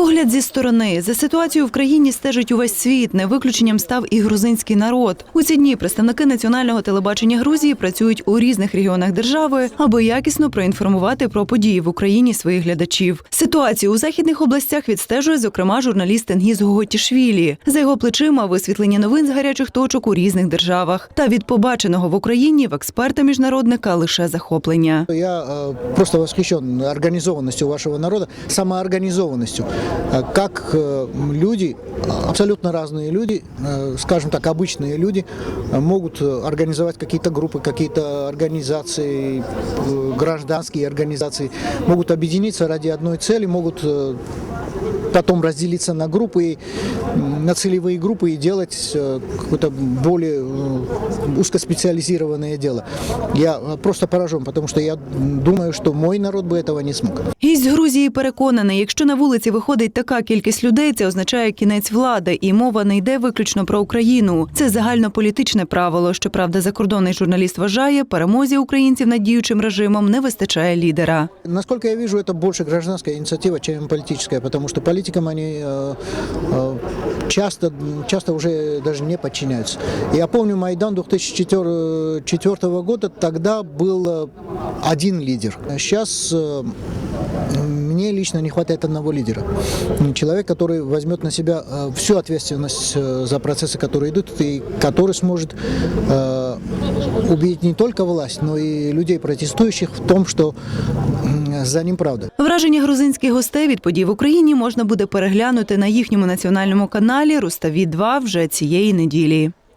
Погляд зі сторони за ситуацією в країні стежить увесь світ. Не виключенням став і грузинський народ. У ці дні представники національного телебачення Грузії працюють у різних регіонах держави, аби якісно проінформувати про події в Україні своїх глядачів. Ситуацію у західних областях відстежує зокрема журналіст Тенгіз Гоготішвілі. За його плечима висвітлення новин з гарячих точок у різних державах. Та від побаченого в Україні в експерта міжнародника лише захоплення. Я э, просто восхищен организованностью вашего народа, самоорганизованностью. Э, Как э, люди, абсолютно разные люди, э, скажем так, обычные люди, э, могут э, организовать какие-то группы, какие-то организации, э, гражданские организации, могут объединиться ради одной цели, могут э, потом разделиться на группы, и, м, на целевые группы и делать э, какое-то более э, узкоспециализированное дело. Я э, просто поражен, потому что я думаю, что мой народ бы этого не смог. Гість Грузії переконаний, якщо на вулиці виходить така кількість людей, це означає кінець влади, і мова не йде виключно про Україну. Це загальнополітичне правило. Щоправда, закордонний журналіст вважає, перемозі українців над діючим режимом не вистачає лідера. Насколько я вижу, это больше гражданская инициатива, чем политическая, потому что политикам они э, э, часто, часто уже даже не подчиняются. Я помню Майдан 2004 года, тогда был э, один лидер. Сейчас э, мне лично не хватает одного лидера. Человек, который возьмет на себя э, всю ответственность э, за процессы, которые идут, и который сможет э, убедить не только власть, но и людей протестующих в том, что м, за ним правда. Враження грузинських гостей від подій в Україні можна буде переглянути на їхньому національному каналі Руставі 2 вже цієї неділі.